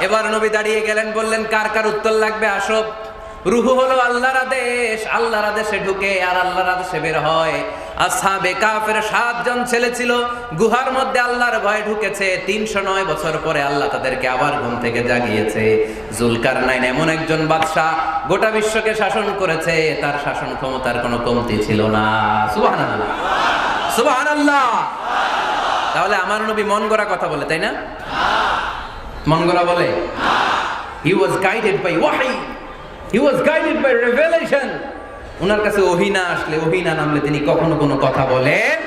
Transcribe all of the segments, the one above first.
এবার নবী দাঁড়িয়ে গেলেন, বললেন, কার কার উত্তর লাগবে? আসো রুহু হলো আল্লাহর আদেশ। আল্লাহর আদেশে ঢুকে আর আল্লাহর আদেশে বের হয়। আসহাবে কাফের সাতজন ছেলে ছিল। গুহার মধ্যে আল্লাহর ভয়ে ঢুকেছে। তিনশো নয় বছর পরে আল্লাহ তাদেরকে আবার ঘুম থেকে জাগিয়েছে। জুলকার নাইন এমন একজন বাদশাহ, গোটা বিশ্বকে শাসন করেছে। তার শাসন ক্ষমতার কোনো কমতি ছিল না। সুবাহ সুবাহ তাহলে আমার নবী মন গড়া কথা বলে, তাই না? মন বলে হি ওয়াজ গাইডেড বাই ওয়াহি he was guided by revelation ওনার কাছে ওহিনা আসলে ওহিনা নামলে তিনি কখনো কোনো কথা বলেন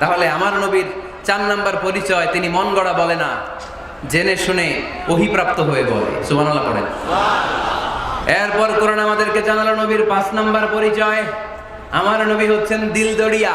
তাহলে আমার নবীর চার নাম্বার পরিচয় তিনি মন গড়া বলে না, জেনে শুনে ওহিপ্রাপ্ত হয়ে বলে। সুবহানাল্লাহ পড়েন। এরপর কোরআন আমাদেরকে জানালো নবীর পাঁচ নাম্বার পরিচয়। আমার নবী হচ্ছেন দিলদড়িয়া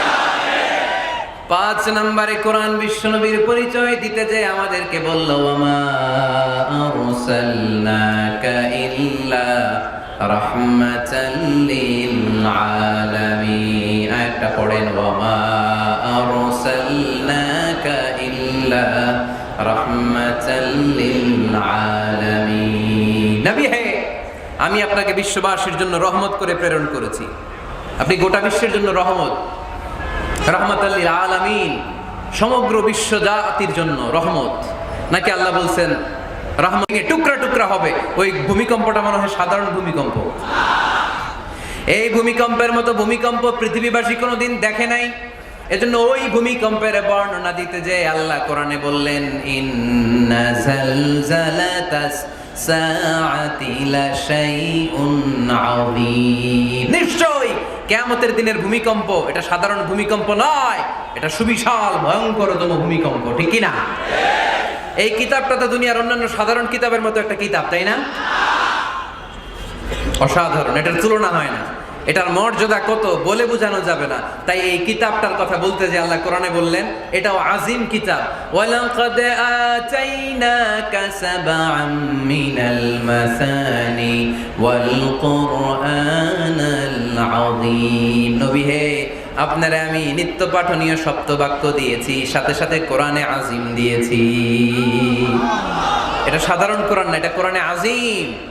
পাঁচ নম্বরে কোরআন বিশ্বনবীর পরিচয় দিতে যে আমাদেরকে বলল আরসালনাকা ইল্লা পড়েন ইল্লা হে, আমি আপনাকে বিশ্ববাসীর জন্য রহমত করে প্রেরণ করেছি। আপনি গোটা বিশ্বের জন্য রহমত। রহমতাল্লিল আলামিন, সমগ্র বিশ্ব জাতির জন্য রহমত। নাকি আল্লাহ বলছেন রহমত টুকরা টুকরা হবে, ওই ভূমিকম্পটা মনে হয় সাধারণ ভূমিকম্প। এই ভূমিকম্পের মতো ভূমিকম্প পৃথিবীবাসী কোনোদিন দেখে নাই। এজন্য ওই ভূমিকম্পের বর্ণনা দিতে যে আল্লাহ কোরআনে বললেন নিশ্চয়ই কেয়ামতের দিনের ভূমিকম্প, এটা সাধারণ ভূমিকম্প নয়, এটা সুবিশাল, ভয়ঙ্করতম ভূমিকম্প, ঠিক না এই কিতাবটা তো দুনিয়ার অন্যান্য সাধারণ কিতাবের মতো একটা কিতাব, তাই না? অসাধারণ, এটার তুলনা হয় না। এটার মর্যাদা কত বলে বোঝানো যাবে না। তাই এই কিতাবটার কথা বলতে যে আল্লাহ কোরআনে বললেন, এটাও আজিম কিতাব। নবী হে, আপনারা আমি নিত্য পাঠনীয় সপ্তবাক্য দিয়েছি, সাথে সাথে কোরআনে আজিম দিয়েছি। এটা সাধারণ কোরআন না, এটা কোরআনে আজিম।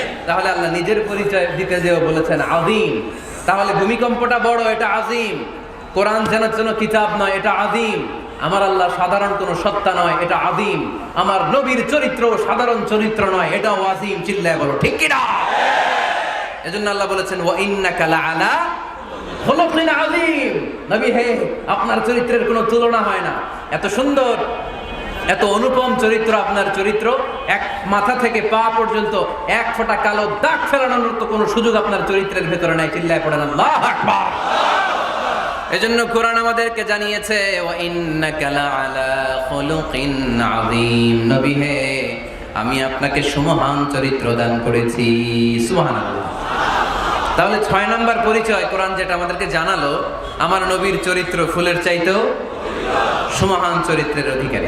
তাহলে আল্লাহ নিজের পরিচয় দিতে যেও বলেছেন আদিম তাহলে ভূমিকম্পটা বড়, এটা আজিম। কোরআন জানার জন্য কিতাব নয়, এটা আদিম আমার আল্লাহ সাধারণ কোনো সত্তা নয়, এটা আদিম আমার নবীর চরিত্র সাধারণ চরিত্র নয়, এটাও আজিম, চিল্লায় বলো, ঠিক কিনা? এজন্য আল্লাহ বলেছেন, ওয়া ইন্নাকা লাআলা খুলুকিন আযীম নবী, হে, আপনার চরিত্রের কোনো তুলনা হয় না। এত সুন্দর। এত অনুপম চরিত্র আপনার চরিত্র, এক মাথা থেকে পা পর্যন্ত এক ফোঁটা কালো দাগ ফেলানোর তো কোনো সুযোগ আপনার চরিত্রের ভেতরে নাই। চিল্লায় আল্লাহ আকবার। এজন্য কোরআন আমাদেরকে জানিয়েছে আমি আপনাকে সুমহান চরিত্র দান করেছি। সুবহানাল্লাহ। তাহলে ছয় নম্বর পরিচয়, কোরআন যেটা আমাদেরকে জানালো, আমার নবীর চরিত্র ফুলের চাইতেও সুমহান চরিত্রের অধিকারী।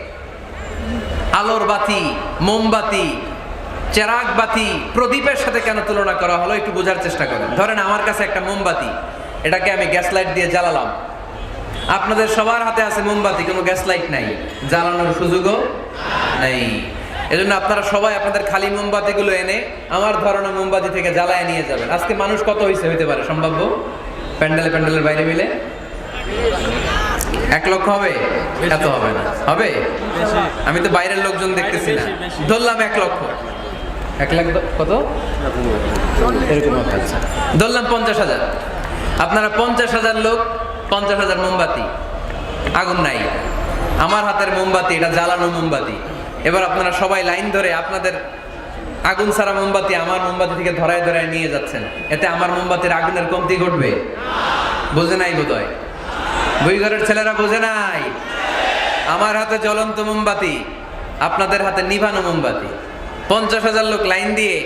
আলোর বাতি, মোমবাতি, চেরাগ বাতি, প্রদীপের সাথে কেন তুলনা করা হলো একটু বোঝার চেষ্টা করেন। ধরেন আমার কাছে একটা মোমবাতি, এটাকে আমি গ্যাস লাইট দিয়ে জ্বালালাম। আপনাদের সবার হাতে আছে মোমবাতি, কোনো গ্যাস লাইট নাই। জ্বালানোর সুযোগও নেই। এজন্য আপনারা সবাই আপনাদের খালি মোমবাতিগুলো এনে আমার ধরনের মোমবাতি থেকে জ্বালায় নিয়ে যাবেন। আজকে মানুষ কত হয়েছে হইতে পারে, সম্ভাব্য? প্যান্ডেলে প্যান্ডেলের বাইরে মিলে? এক লক্ষ হবে? এত হবে না। হবে? আমি তো বাইরের লোকজন দেখতেছি না। ধরলাম এক লক্ষ। এক লাখ কত? এরকম। ধরলাম পঞ্চাশ হাজার। আপনারা পঞ্চাশ হাজার লোক পঞ্চাশ হাজার মোমবাতি। আগুন নাই। আমার হাতের মোমবাতি এটা জ্বালানো মোমবাতি। এবার আপনারা সবাই লাইন ধরে আপনাদের আগুন ছাড়া মোমবাতি আমার মোমবাতি থেকে ধরায় ধরায় নিয়ে যাচ্ছেন। এতে আমার মোমবাতির আগুনের কমতি ঘটবে? বোঝে নাই বোধ হয় দুই ঘরের ছেলেরা বোঝে নাই। আমার হাতে জ্বলন্ত মোমবাতি, আপনাদের হাতে নিভানো মোমবাতি। পঞ্চাশ হাজার লোক লাইন দিয়ে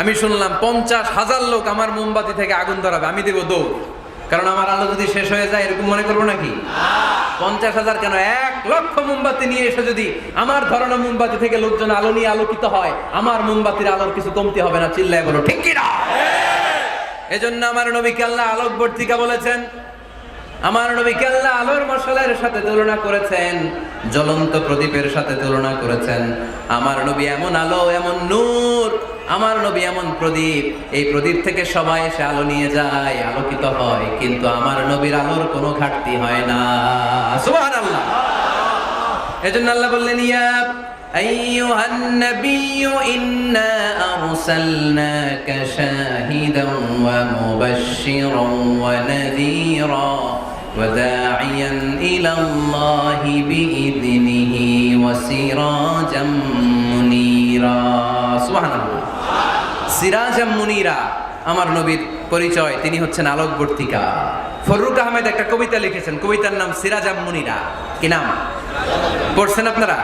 আমি শুনলাম, পঞ্চাশ হাজার লোক আমার মোমবাতি থেকে আগুন ধরাবে, আমি দেবো দৌড়। কারণ আমার আলো যদি শেষ হয়ে যায়, এরকম মনে করব নাকি? পঞ্চাশ হাজার কেন? এক লক্ষ মোমবাতি নিয়ে এসে যদি আমার ধরনের মোমবাতি থেকে লোকজন আলো নিয়ে আলোকিত হয়, আমার মোমবাতির আলোর কিছু কমতি হবে না, চিল্লায় বলো, ঠিক কিনা? এজন্য আমার নবীকে আল্লাহ আলোকবর্তিকা বলেছেন? আমার নবীকে আল্লাহ আলোর মশালের সাথে তুলনা করেছেন জ্বলন্ত প্রদীপের সাথে তুলনা করেছেন আমার নবী এমন আলো এমন নূর আমার নবী এমন প্রদীপ এই প্রদীপ থেকে সবাই এসে আলো নিয়ে যায় আলোকিত হয় কিন্তু আমার নবীর আলোর কোনো ঘাটতি হয় না সুবহানাল্লাহ এজন্য আল্লাহ বললেন ইয়া أيها النبي إنا أرسلناك شاهدا ومبشرا ونذيرا وداعيا إلى الله بإذنه وسراجا منيرا سبحان الله সিরাজাম মুনিরা আমার নবীর পরিচয় তিনি হচ্ছেন আলোকবর্তিকা ফররুক আহমেদ একটা কবিতা লিখেছেন কবিতার নাম সিরাজাম মুনিরা কি নাম পড়ছেন আপনারা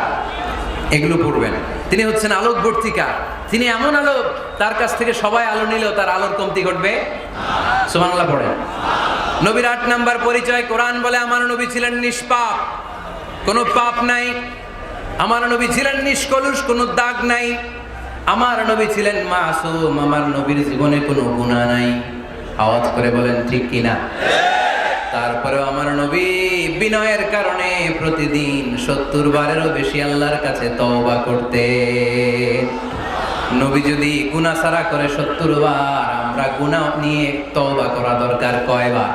এগুলো পড়বেন তিনি হচ্ছেন আলোকবর্তিকা তিনি এমন আলো তার কাছ থেকে সবাই আলো নিলেও তার আলোর কমতি ঘটবে। সুবহানাল্লাহ পড়েন নবীর আট নাম্বার পরিচয়, কোরআন বলে, আমার নবী ছিলেন নিষ্পাপ। কোনো পাপ নাই। আমার নবী ছিলেন নিষ্কলুষ, কোনো দাগ নাই। আমার নবী ছিলেন মাসুম। আমার নবীর জীবনে কোনো গুণা নাই। আওয়াজ করে বলেন, ঠিক কিনা তারপরেও আমার নবী বিনয়ের কারণে প্রতিদিন সত্তর বারেরও বেশি আল্লাহর কাছে তওবা করতে নবী যদি গুনাহ সারা করে সত্তর বার, আমরা গুনাহ নিয়ে তওবা করা দরকার কয়বার?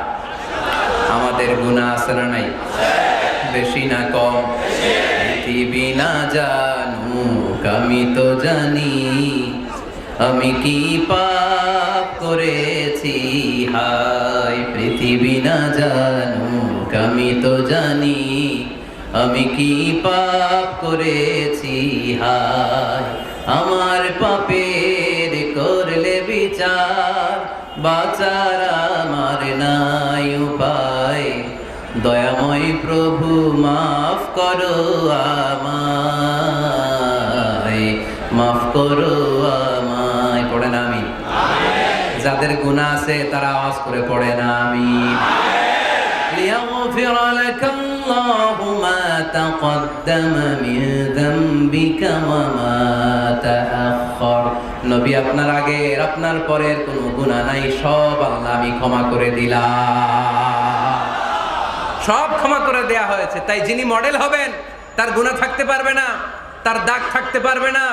আমাদের গুনাহ আছে না নাই? বেশি না কম? পৃথিবী না জানুক, আমি তো জানি। আমি কি পাপ করেছি? হায়, পৃথিবী না জানুক, আমি তো জানি। আমি কি পাপ করেছি? হায় আমার পাপের করলে বিচার, বাচার আমার নাই উপায়। দয়াময় প্রভু, মাফ করো আমায়। মাফ করো আমায়। পড়ে না আমি? যাদের গুণা আছে তারা আওয়াজ করে পড়ে না আমি। লিয়াম ফিরালাকাম تقدم من ذنبك وما تأخر নবী আপনার আগের আপনার পরের কোনো গুনাহ নাই সব আল্লাহ আমি ক্ষমা করে দিলাম সব ক্ষমা করে দেয়া হয়েছে তাই যিনি মডেল হবেন তার গুণা থাকতে পারবে না তার দাগ থাকতে পারবে না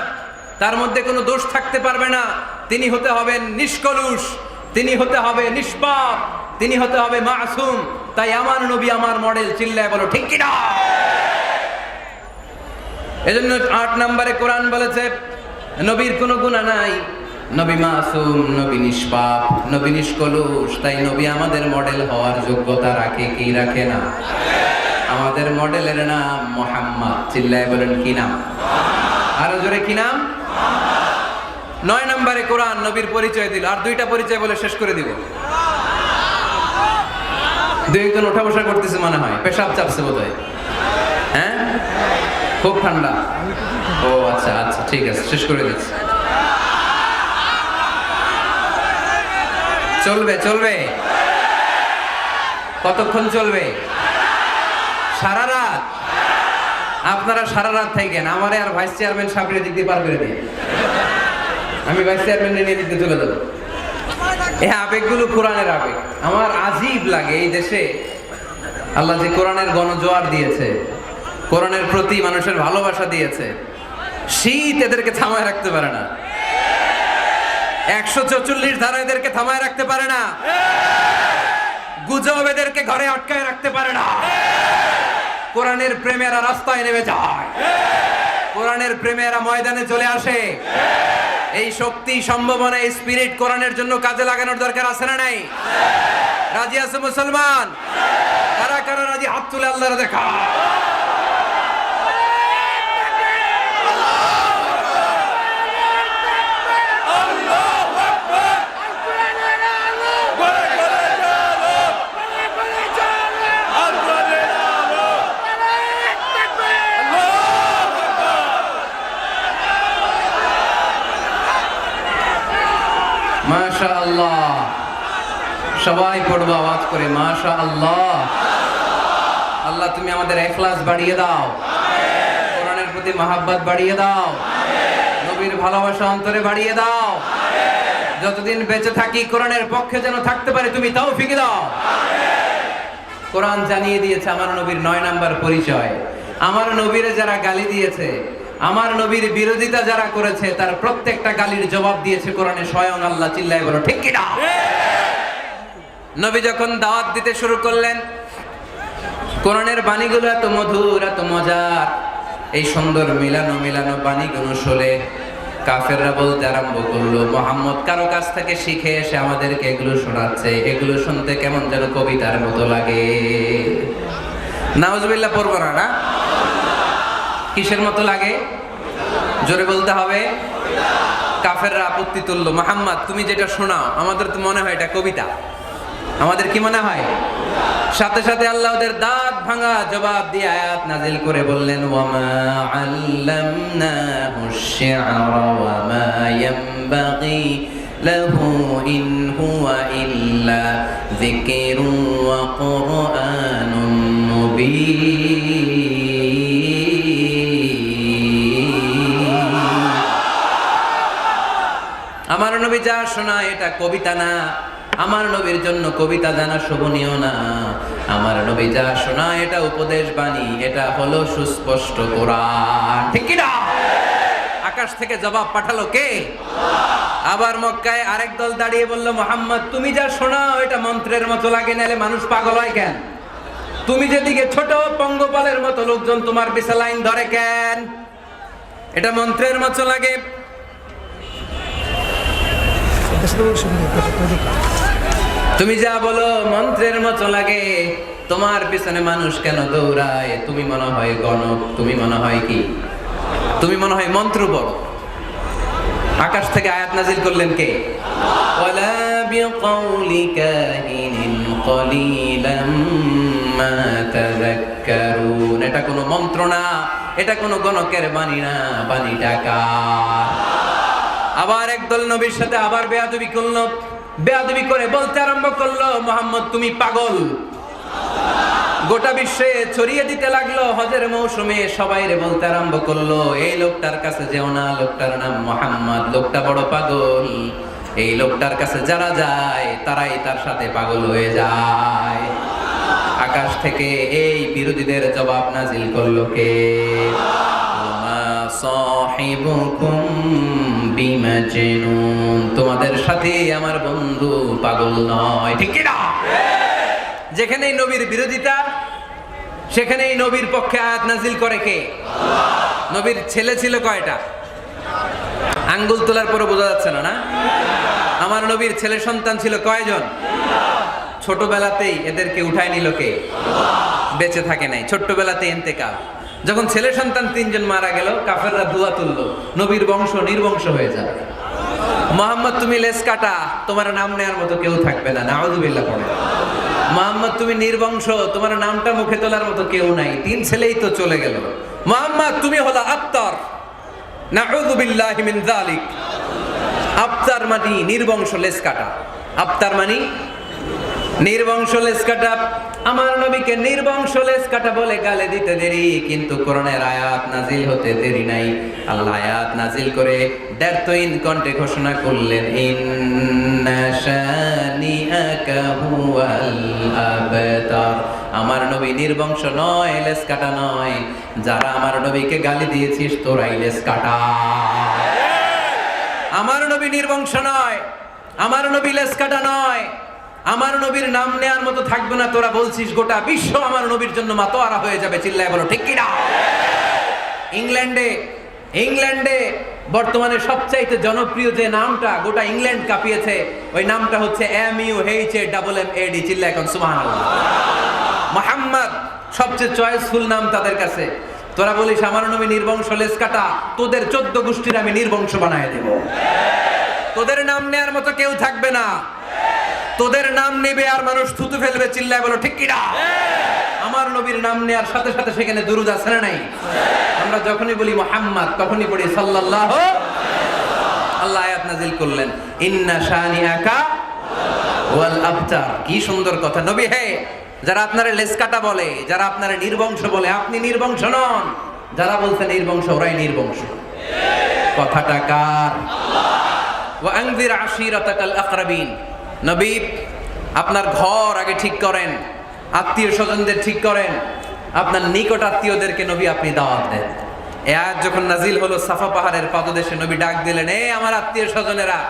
তার মধ্যে কোনো দোষ থাকতে পারবে না তিনি হতে হবেন নিষ্কলুষ তিনি হতে হবে নিষ্পাপ তিনি হতে হবে মাসুম তাই আমার নবী আমার মডেল চিল্লায় বলো ঠিক কিনা এজন্য আট নম্বরে কোরআন বলেছে, নবীর কোনো গুণা নাই। নবী মাসুম, নবী নিষ্পাপ, নবী নিষ্কলুষ, তাই নবী আমাদের মডেল হওয়ার যোগ্যতা রাখে কি রাখে না? আমাদের মডেলের নাম মোহাম্মদ। চিল্লায় বলেন, কি নাম? আরও জোরে, কি নাম? নয় নম্বরে কোরআন নবীর পরিচয় দিল। আর দুইটা পরিচয় বলে শেষ করে দিব। দুই একজন ওঠা বসা করতেছে মনে হয়। পেশাব চাপছে বোধ হ্যাঁ? খুব ঠান্ডা। ও আচ্ছা আচ্ছা ঠিক আছে, শেষ করে দিচ্ছি। চলবে চলবে। কতক্ষণ চলবে? সারা রাত? আপনারা সারা রাত থাকেন, আমারে আর ভাইস চেয়ারম্যান সামনে দিতে পারবে আমি ভাইস চেয়ারম্যান নিয়ে দিতে চলে যাব। এই আবেগগুলো কোরআনের আবেগ। আমার আজীব লাগে এই দেশে। আল্লাহ যে কোরআনের গণজোয়ার দিয়েছে। কোরআনের প্রতি মানুষের ভালোবাসা দিয়েছে। শীত এদেরকে থামায় রাখতে পারে না। একশো চৌচল্লিশ ধারা এদেরকে থামায় রাখতে পারে না। গুজব এদেরকে ঘরে আটকায় রাখতে পারে না। কোরআনের প্রেমেরা রাস্তায় নেমে যায়। কোরআনের প্রেমেরা ময়দানে চলে আসে। এই শক্তি, সম্ভাবনা স্পিরিট কোরআনের জন্য কাজে লাগানোর দরকার আছে না নাই? রাজি আছে মুসলমান? কারা কারা রাজি? হাত তুলে আল্লাহর দেখা সবাই পড়ব, আওয়াজ করে মাশা আল্লাহ আল্লাহ তুমি আমাদের এখলাস বাড়িয়ে দাও। কোরআনের প্রতি মাহাব্বত বাড়িয়ে দাও। নবীর ভালোবাসা অন্তরে বাড়িয়ে দাও। যতদিন বেঁচে থাকি, কোরআনের পক্ষে যেন থাকতে পারে, তুমি তাও ফিকে দাও। কোরআন জানিয়ে দিয়েছে আমার নবীর নয় নাম্বার পরিচয়। আমার নবীরে যারা গালি দিয়েছে, আমার নবীর বিরোধিতা যারা করেছে, তার প্রত্যেকটা গালির জবাব দিয়েছে কোরআনে, স্বয়ং আল্লাহ চিল্লায় বলো, ঠিক কিনা নবী যখন দাওয়াত দিতে শুরু করলেন, কোরআনের বাণীগুলো এত মধুর, এত মজার। এই সুন্দর মিলানো মিলানো বাণীগুলো শুনে কাফেররা বলতে আরম্ভ করল, মোহাম্মদ কারও কাছ থেকে শিখে এসে আমাদেরকে এগুলো শোনাচ্ছে, এগুলো শুনতে কেমন যেন কবিতার মতো লাগে। নাউজুবিল্লাহ, পড়ব না না? কিসের মতো লাগে? জোরে বলতে হবে। কাফেররা আপত্তি তুললো, মোহাম্মদ, তুমি যেটা শোনাও, আমাদের তো মনে হয় এটা কবিতা। আমাদের কি মনে হয়? সাথে সাথে আল্লাহ ওদের দাঁত ভাঙা জবাব দিয়ে আয়াত নাজিল করে বললেন, ওয়ামা লাহু আমার নবী যা শোনায় এটা কবিতা না। আমার নবীর জন্য কবিতা জানা শোভনীয় না। আমার নবী যা শোনা, এটা উপদেশ বাণী, এটা হলো সুস্পষ্ট কোরআন। ঠিক না আকাশ থেকে জবাব পাঠালো কে? আবার মক্কায় আরেক দল দাঁড়িয়ে বলল, মোহাম্মদ, তুমি যা শোনাও এটা মন্ত্রের মতো লাগে নালে মানুষ পাগল হয় কেন? তুমি যেদিকে ছোট, পঙ্গপালের মতো লোকজন তোমার পিছে লাইন ধরে কেন? এটা মন্ত্রের মতো লাগে। তুমি যা বলো মন্ত্রের মতো লাগে। তোমার পিছনে মানুষ কেন দৌড়ায়? তুমি মনে হয় গণক, তুমি মনে হয় কি? তুমি মনে হয় মন্ত্র বড় আকাশ থেকে আয়াত নাজিল করলেন কে? এটা কোনো মন্ত্র না, এটা কোনো গণকের বাণী না, বাণীটা কার? আবার একদল নবীর সাথে আবার বেয়াদবি করল। বেয়াদবি করে বলতে আরম্ভ করল, মোহাম্মদ, তুমি পাগল। গোটা বিশ্বে ছড়িয়ে দিতে লাগল, হজের মৌসুমে সবাই রে বলতে আরম্ভ করল, এই লোকটার কাছে যেও না, লোকটার নাম মোহাম্মদ, লোকটা বড় পাগল। এই লোকটার কাছে যারা যায়, তারাই তার সাথে পাগল হয়ে যায়। আকাশ থেকে এই বিরোধীদের জবাব নাজিল করল কে? সাহিবুকুম বিমাজনুন। তোমাদের সাথে আমার বন্ধু পাগল নয়, ঠিক না যেখানেই নবীর বিরোধিতা, সেখানেই নবীর পক্ষে আয়াত নাজিল করে কে? নবীর ছেলে ছিল কয়টা? আঙ্গুল তোলার পরে বোঝা যাচ্ছে না না? আমার নবীর ছেলে সন্তান ছিল কয়জন? ছোটবেলাতেই এদেরকে উঠায় নিল কে? বেঁচে থাকে নাই, ছোট্টবেলাতে এন্তেকাল। যখন ছেলে সন্তান তিনজন মারা গেল, কাফেররা দুয়া তুললো। নবীর বংশ নির্বংশ হয়ে যাবে মোহাম্মদ, তুমি লেস কাটা, তোমার নাম নেওয়ার মতো কেউ থাকবে না। নাউজুবিল্লাহ পড়ে। মোহাম্মদ, তুমি নির্বংশ, তোমার নামটা মুখে তোলার মতো কেউ নাই। তিন ছেলেই তো চলে গেল। মোহাম্মদ, তুমি হলো আত্মার নাউজুবিল্লাহি মিন যালিক। আফতার মানি, নির্বংশ লেস কাটা। আফতার মানি নির্বংশ লেস কাটা আমার নবীকে নির্বংশ লেস কাটা বলে গালে দিতে দেরি, কিন্তু কোরআনের আয়াত নাজিল হতে দেরি নাই। আল্লাহ আয়াত নাজিল করে দ্যার্থইন কণ্ঠে ঘোষণা করলেন আমার নবী নির্বংশ নয় লেস কাটা নয়। যারা আমার নবীকে গালি দিয়েছিস, তোরাই লেস কাটা আমার নবী নির্বংশ নয়, আমার নবী লেস কাটা নয়। আমার নবীর নাম নেয়ার মতো থাকবে না, তোরা বলছিস গোটা বিশ্ব আমার নবীর জন্য মাতোয়ারা হয়ে যাবে, চিল্লায় বলো, ঠিক কিনা? ইংল্যান্ডে ইংল্যান্ডে বর্তমানে সবচাইতে জনপ্রিয় যে নামটা, গোটা ইংল্যান্ড কাঁপিয়েছে, ওই নামটা হচ্ছে M U H A double M A D চিল্লা এখন, সুবহানাল্লাহ। মোহাম্মদ, সবচেয়ে চয়েসফুল নাম তাদের কাছে। তোরা বলিস, আমার নবী নির্বংশ লেস কাটা, তোদের চোদ্দ গোষ্ঠীর আমি নির্বংশ বানায় দেব। তোদের নাম নেয়ার মতো কেউ থাকবে না। তোদের নাম নেবে আর মানুষ থুতু ফেলবে চিল্লায় বলো ঠিক কিনা? আমার নবীর নাম নেয়ার সাথে সাথে সেখানে দুরুদ আছে না নাই? আমরা যখনই বলি মোহাম্মদ তখনই পড়ি সাল্লাল্লাহু আল্লাহ আয়াত নাজিল করলেন ইন্না শানিআকা ওয়াল আবতার। কি সুন্দর কথা। নবী হে যারা আপনারে লেস কাটা বলে যারা আপনারে নির্বংশ বলে আপনি নির্বংশ নন। যারা বলছে নির্বংশ ওরাই নির্বংশ। কথাটা কার? ওয়া আনজির আশিরাতাকাল আকরাবিন। নবী, আপনার ঘর আগে ঠিক করেন, আত্মীয় স্বজনদের ঠিক করেন, আপনার নিকট আত্মীয়দেরকে নবী আপনি দাওয়াত দেন। এ যখন নাজিল হলো সাফা পাহাড়ের পাদদেশে, নবী ডাক দিলেন, এ আমার আত্মীয় স্বজনেরা,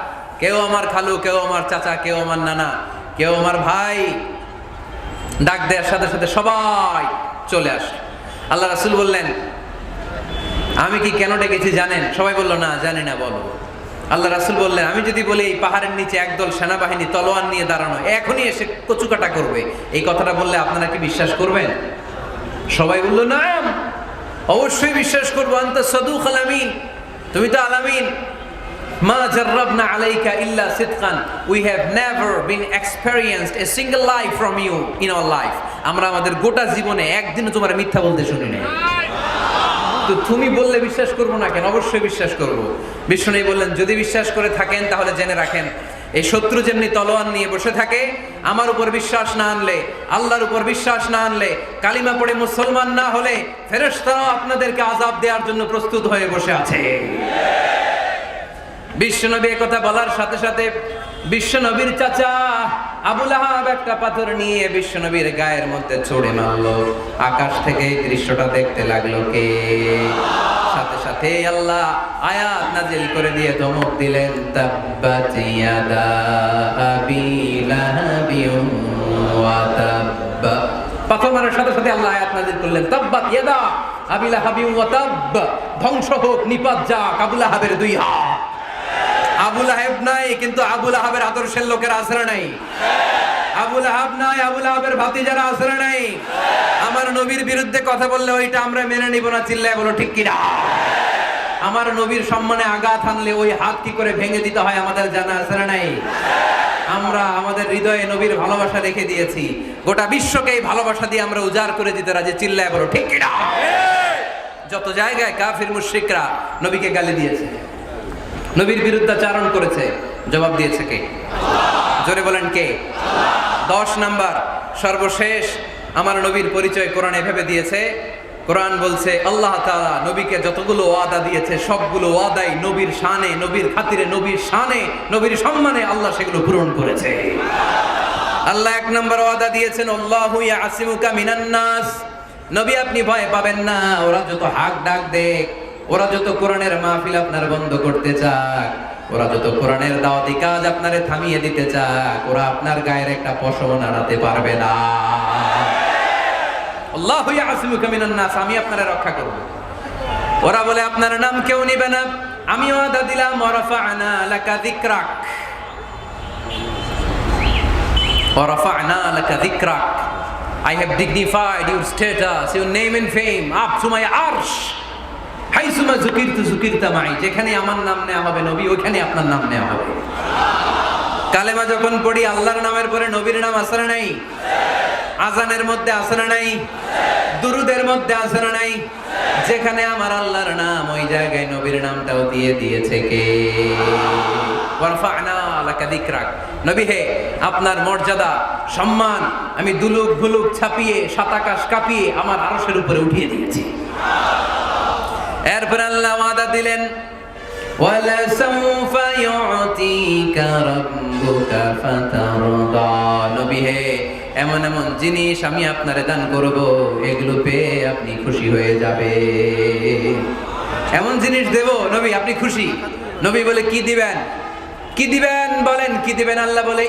কেউ আমার খালু, কেউ আমার চাচা, কেউ আমার নানা, কেউ আমার ভাই। ডাক দেওয়ার সাথে সাথে সবাই চলে আসে আল্লাহ রাসুল বললেন, আমি কি কেন ডেকেছি জানেন? সবাই বলল, না, জানি না, বলো। আল্লাহ রাসুল বললেন, আমি যদি বলি, এই পাহাড়ের নিচে একদল সেনাবাহিনী তলোয়ার নিয়ে দাঁড়ানো, এখনই এসে কচুকাটা করবে। এই কথাটা বললে আপনারা কি বিশ্বাস করবেন? সবাই বলল, না, অবশ্যই বিশ্বাস করব। আন্ত সদুক আলামিন তুমি তো আলামিন মা জাররাবনা আলাইকা ইল্লা সিদকান। We have never been experienced a single life from you in our life আমরা আমাদের গোটা জীবনে একদিনও তোমার মিথ্যা বলতে শুনি নাই তো তুমি বললে বিশ্বাস করব না কেন? অবশ্যই বিশ্বাস করব। বিষ্ণু বললেন, যদি বিশ্বাস করে থাকেন, তাহলে জেনে রাখেন, এই শত্রু যেমনি তলোয়ার নিয়ে বসে থাকে, আমার উপর বিশ্বাস না আনলে, আল্লাহর উপর বিশ্বাস না আনলে, কালিমা পড়ে মুসলমান না হলে, ফেরেশতারাও আপনাদেরকে আজাব দেওয়ার জন্য প্রস্তুত হয়ে বসে আছে। বিশ্বনবী কথা বলার সাথে সাথে বিশ্বনবীর চাচা আবুল আহাব একটা পাথর নিয়ে বিশ্বনবীর গায়ের মধ্যে ছুড়ে মারলো। আকাশ থেকে এই দৃশ্যটা দেখতে লাগল কে? সাথে সাথে আল্লাহ আয়াত নাজিল করে দিয়ে ধমক দিলেন সাথে সাথে আল্লাহ আয়াত নাজিল করলেন, তাব্বাত ইয়াদা আবি লাহাবিন ওয়া তাব্ব। ধ্বংস হোক, নিপাত যাক আবুল আহাবের দুই হাত। আবুল আহেব নাই, কিন্তু আবুল আহাবের আদর্শের লোকের আসরা নাই? আবুল আহাব নাই, আবুল আহাবের ভাতি যারা আসরা নাই? আমার নবীর বিরুদ্ধে কথা বললে ওইটা আমরা মেনে নিব না, চিল্লায় বলো, ঠিক কিনা? আমার নবীর সম্মানে আঘাত আনলে ওই হাত কি করে ভেঙে দিতে হয় আমাদের জানা আসরা নাই? আমরা আমাদের হৃদয়ে নবীর ভালোবাসা রেখে দিয়েছি। গোটা বিশ্বকে এই ভালোবাসা দিয়ে আমরা উজাড় করে দিতে রাজি, চিল্লায় বলো, ঠিক কিনা? যত জায়গায় কাফির মুশরিকরা নবীকে গালি দিয়েছে। নবীর বিরুদ্ধে বিরুদ্ধাচারণ করেছে। জবাব দিয়েছে কে? জোরে বলেন কে? দশ নাম্বার, সর্বশেষ আমার নবীর পরিচয় কোরআন এভাবে দিয়েছে। কোরআন বলছে, আল্লাহ তালা নবীকে যতগুলো ওয়াদা দিয়েছে, সবগুলো ওয়াদাই নবীর শানে, নবীর খাতিরে, নবীর শানে, নবীর সম্মানে আল্লাহ সেগুলো পূরণ করেছে। আল্লাহ এক নম্বর ওয়াদা দিয়েছেন, আল্লাহ ইয়াসিমুকা মিনান নাস। নবী আপনি ভয় পাবেন না, ওরা যত হাক ডাক দেখ ওরা যত কোরআনের মাহফিল আপনার বন্ধ করতে চাক ওরা যত কোরআনের দাওয়াতি কাজ আপনারে থামিয়ে দিতে চাক ওরা আপনার গায়ের একটা পশম নাড়াতে পারবে না। আল্লাহু নাস আমি আপনারে রক্ষা করব। ওরা বলে আপনার নাম কেউ নিবে না। আমি ওয়াদা দিলাম ওয়ারাফা'না লাকা যিকরাক। ওয়ারাফা'না লাকা যিকরাক। I have dignified your status, your name and fame up to my arsh. হাইসুমা জুকিরতু জুকিরতা মাই, যেখানে আমার নাম নেওয়া হবে নবী, ওইখানে আপনার নাম নেওয়া হবে। কালেমা যখন পড়ি, আল্লাহর নামের পরে নবীর নাম আসে নাই? আজানের মধ্যে আসে নাই? দুরুদের মধ্যে আসে নাই? যেখানে আমার আল্লাহর নাম, ওই জায়গায় নবীর নামটাও দিয়ে দিয়েছে কে? নবী হে, আপনার মর্যাদা, সম্মান আমি দুলুক ভুলুক ছাপিয়ে সাতাকাশ কাঁপিয়ে আমার আরশের উপরে উঠিয়ে দিয়েছি। এরপর আল্লাহ ওয়াদা দিলেন وَلَسَوْفَ يُعْتِيكَ رَبُّكَ فَتَرْضَى নবী হে এমন এমন জিনিস আমি আপনারে দান করব এগুলো পেয়ে আপনি খুশি হয়ে যাবে এমন জিনিস দেব নবী আপনি খুশি নবী বলে কি দিবেন কি দিবেন বলেন, কি দিবেন আল্লাহ বলে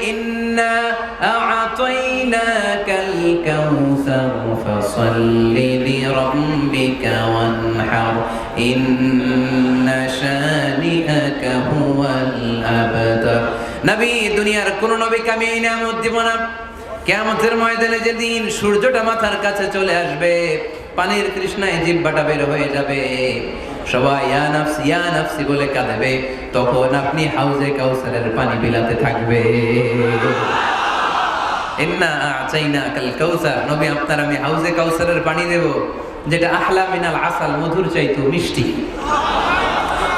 নবী, দুনিয়ার কোন নবীকে দিব না। কেয়ামতের ময়দানে যেদিন সূর্যটা মাথার কাছে চলে আসবে, পানির তৃষ্ণায় জিব্বাটা বের হয়ে যাবে। সবাই, ইয়া নাফসি ইয়া নাফসি বলে কাঁদবে। তখন আপনি হাউজে কাউসারের পানি বিলাতে থাকবে। ইন্না আচাইনা কাল কাউসার নবী, আপনার আমি হাউজে কাউসারের পানি দেব, যেটা আহলা মিনাল আসাল, মধুর চাইতো মিষ্টি।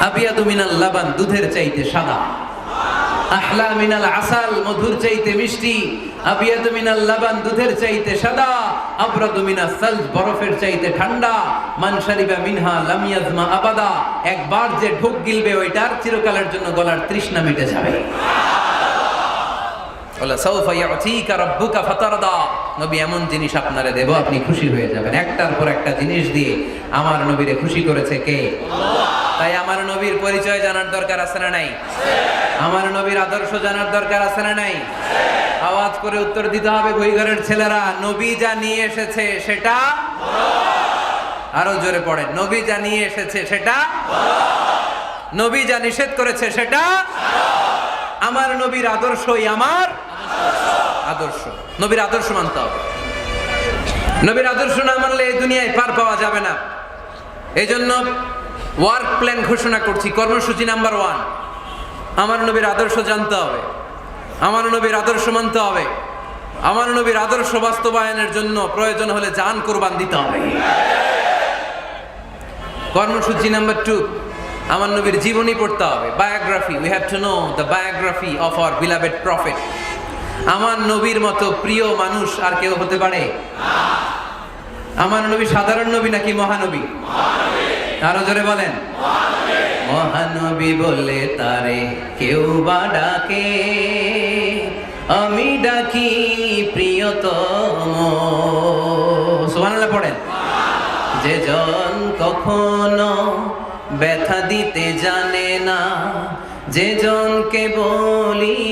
আবিয়াদু মিনাল লাবান, দুধের চাইতে সাদা। আহলা মিনাল আসাল, মধুর চাইতে মিষ্টি। আবিয়াদু মিনাল লাবান দুধের চাইতে সাদা, আবরাদু মিনাস সালজ বরফের চাইতে ঠান্ডা, মান শারিবা মিনহা লাম ইয়াজমা আবাদা। একবার যে ঢোক গিলবে ওইটার চিরকালের জন্য গলার তৃষ্ণা মিটে যাবে। ওলা সাউফা ইয়াতিকা রাব্বুকা ফাতারদা। নবী, এমন জিনিস আপনারে দেব, আপনি খুশি হয়ে যাবেন। একটার পর একটা জিনিস দিয়ে আমার নবীরে খুশি করেছে কে? তাই আমার নবীর পরিচয় জানার দরকার আছে না নাই? আমার নবীর আদর্শ জানার দরকার আছে না নাই? আওয়াজ করে উত্তর দিতে হবে ঘরের ছেলেরা, নবী যা নিয়ে এসেছে সেটা আরও জোরে পড়ে নবী যা নিয়ে এসেছে সেটা নবী যা নিষেধ করেছে সেটা আমার নবীর আদর্শই আমার আদর্শ। নবীর আদর্শ মানতে হবে। নবীর আদর্শ না মানলে এই দুনিয়ায় পার পাওয়া যাবে না। এই জন্য ওয়ার্ক প্ল্যান ঘোষণা করছি, কর্মসূচি নাম্বার ওয়ান আমার নবীর আদর্শ জানতে হবে। আমার নবীর আদর্শ মানতে হবে। আমার নবীর আদর্শ বাস্তবায়নের জন্য প্রয়োজন হলে যান কোরবান দিতে হবে। কর্মসূচি নাম্বার টু আমার নবীর জীবনী পড়তে হবে। Biography we have to know the biography of our beloved prophet আমার নবীর মতো প্রিয় মানুষ আর কেউ হতে পারে? আমার নবী সাধারণ নবী নাকি মহানবী? আরও জোরে বলেন। মহানবী বলে তারে কেউ বা ডাকে, আমি ডাকি প্রিয়তম। সুবহানাল্লাহ পড়েন। যে জন কখনো ব্যথা দিতে জানে না যে জনকে বলি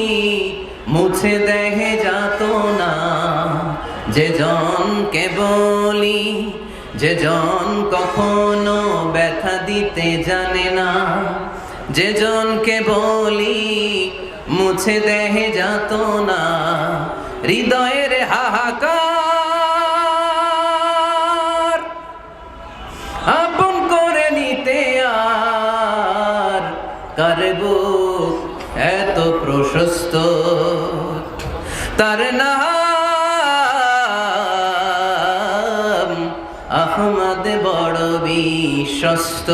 মুছে দেহে যাত না যে জনকে বলি যে জন কখনো ব্যথা দিতে জানে না। যে জনকে বলি, মুছে দেহে যাত না। হৃদয়ের হাহাকার আপন করে নিতে আর কারব এত প্রশস্ত। তার নাম আহমদ বড় বিশ্বস্ত।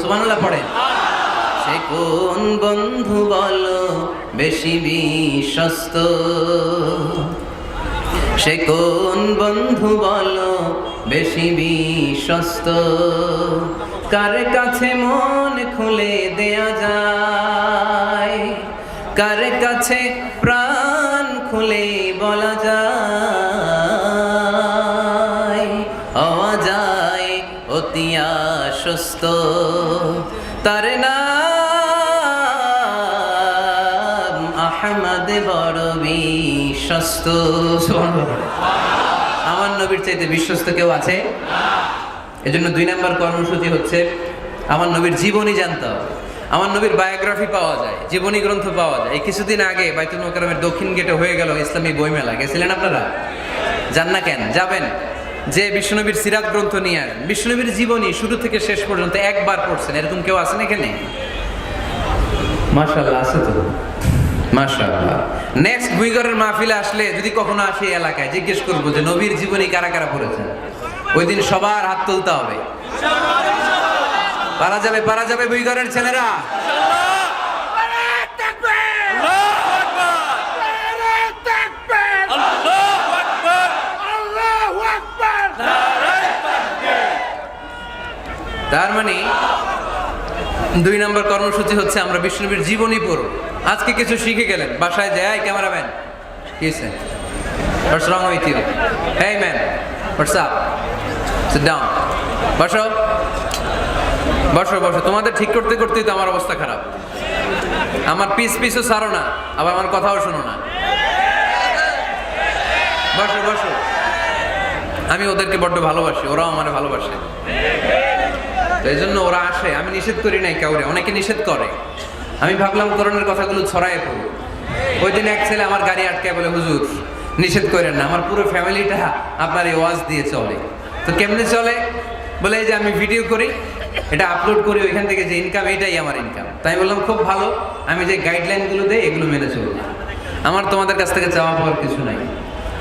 সুবহানাল্লাহ পড়ে সে কোন বন্ধু বলো বেশি বিশ্বস্ত? সে কোন বন্ধু বলো বেশি বিশ্বস্ত? কার কাছে মন খুলে দেয়া যায়? কার কাছে প্রাণ খুলে বলা যায়? অতি তার নাম আহমদ বড় বিশ্বস্ত। আমার নবীর চাইতে বিশ্বস্ত কেউ আছে? এজন্য দুই নাম্বার কর্মসূচি হচ্ছে, আমার নবীর জীবনী জানতে হবে। আমার নবীর বায়োগ্রাফি পাওয়া যায়, জীবনী গ্রন্থ পাওয়া যায়। কিছুদিন আগে বাইতুল মোকারমের দক্ষিণ গেটে হয়ে গেল ইসলামী বইমেলা। গেছিলেন আপনারা? যান না কেন? যাবেন? যে বিষ্ণুনবীর সিরাত গ্রন্থ নিয়ে আসেন বিষ্ণুনবীর জীবনী শুরু থেকে শেষ পর্যন্ত একবার পড়ছেন। এরকম কেউ আছেন এখানে? মাশাআল্লাহ আছে তো। মাশাআল্লাহ। নেক্সট বুইগরের মাহফিলে আসলে যদি কখনো আসে এলাকায় জিজ্ঞেস করব যে নবীর জীবনী কারা কারা পড়েছেন? ওই দিন সবার হাত তুলতে হবে। পারা যাবে পারা যাবে বুইগরের ছেলেরা। তার মানে দুই নম্বর কর্মসূচি হচ্ছে আমরা বিষ্ণুবীর জীবনী পড়ব। আজকে কিছু শিখে গেলেন। বাসায় যায় ক্যামেরাম্যান কি What's wrong with you? Hey man, what's up? Sit বসো। বসো বসো। তোমাদের ঠিক করতে করতেই তো আমার অবস্থা খারাপ। আমার পিস পিসও ছাড়ো না আবার আমার কথাও শোনো না। বসো বসো। আমি ওদেরকে বড্ড ভালোবাসি ওরাও আমার ভালোবাসে। তো এই জন্য ওরা আসে। আমি নিষেধ করি নাই কাউরে, অনেকে নিষেধ করে। আমি ভাবলাম করোনার কথাগুলো ছড়ায় পড়ব ওই দিন এক ছেলে আমার গাড়ি আটকায় বলে, হুজুর, নিষেধ করেন না, আমার পুরো ফ্যামিলিটা আপনার এই ওয়াজ দিয়ে চলে। তো কেমনে চলে? বলে যে আমি ভিডিও করি, এটা আপলোড করি, ওইখান থেকে যে ইনকাম এটাই আমার ইনকাম তাই বললাম, খুব ভালো, আমি যে গাইডলাইনগুলো দেই, এগুলো মেনে চলবো। আমার তোমাদের কাছ থেকে চাওয়া পাওয়ার কিছু নাই।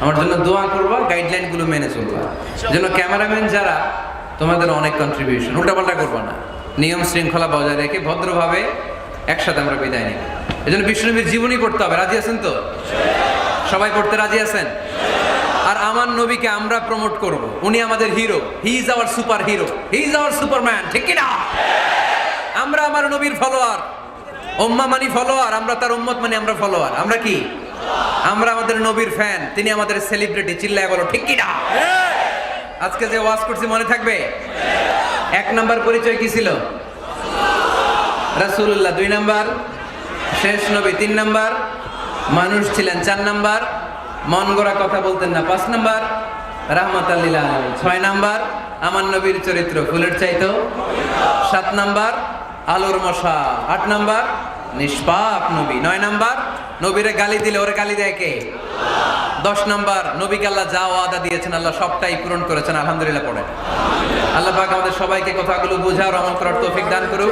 আমার জন্য দোয়া করবা গাইডলাইনগুলো মেনে চলবা। যেন ক্যামেরাম্যান যারা তোমাদের অনেক কন্ট্রিবিউশন উল্টাপাল্টা করব না। নিয়ম শৃঙ্খলা বজায় রেখে ভদ্রভাবে একসাথে আমরা বিদায় নিই। এই জন্য বিষ্ণুনবীর জীবনী পড়তে হবে। রাজি আছেন তো? সবাই পড়তে রাজি আছেন? আর আমার নবীকে আমরা প্রমোট করব। উনি আমাদের hero he is our super hero he is our Superman ঠিক কি না আমরা আমার নবীর ফলোয়ার ওম্মা মানি ফলোয়ার আমরা তার উম্মত মানি আমরা ফলোয়ার আমরা কি? আমরা আমাদের নবীর ফ্যান তিনি আমাদের সেলিব্রিটি চিল্লায় বলো, ঠিক কি না আজকে যে ওয়াজ করছি মনে থাকবে? এক নাম্বার পরিচয় কি ছিল? রাসূলুল্লাহ, দুই নাম্বার। শেষ নবী, তিন নাম্বার। মানুষ ছিলেন চার নাম্বার। মন গড়া কথা বলতেন না, পাঁচ নাম্বার। রাহমাত আল্লিল্লাহ ছয় নাম্বার। আমার নবীর চরিত্র ফুলের চাইতো সাত নাম্বার। আলোর মশা, আট নাম্বার। নিষ্পাপ নবী। নয় নাম্বার নবীরে গালি দিলে ওরে গালি দেয় কে? দশ নাম্বার নবীকে আল্লাহ যা ওয়াদা দিয়েছেন আল্লাহ সবটাই পূরণ করেছেন আলহামদুলিল্লাহ পড়েন আল্লাহ পাক আমাদের সবাইকে কথাগুলো বোঝার আমল করার তৌফিক দান করুক।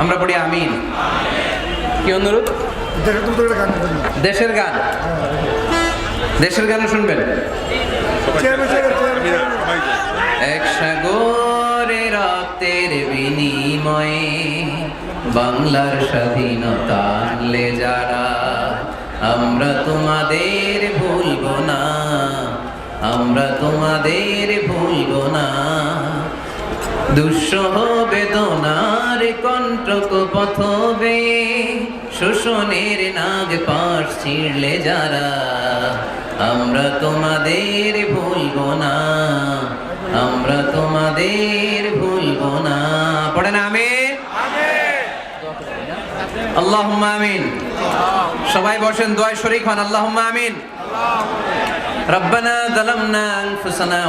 আমরা পড়ি আমিন। কি অনুরোধ দেশের গান। দেশের গান শুনবেন? এক সাগরে রক্তের বিনিময়ে বাংলার স্বাধীনতা আনলে যারা, আমরা তোমাদের ভুলবো না, আমরা তোমাদের ভুলবো না। দুঃসহ বেদনার কণ্টক পথবে, শোষণের নাগ পাশ ছিঁড়লে যারা, আমরা তোমাদের ভুলবো না। আমরা তোমাদের ভুলব না। পড়েন না আল্লাহুম্মা আমিন। সবাই বসেন দোয়া শরীক হন। আল্লাহ আমিন। রব্বানা যালামনা আনফুসানা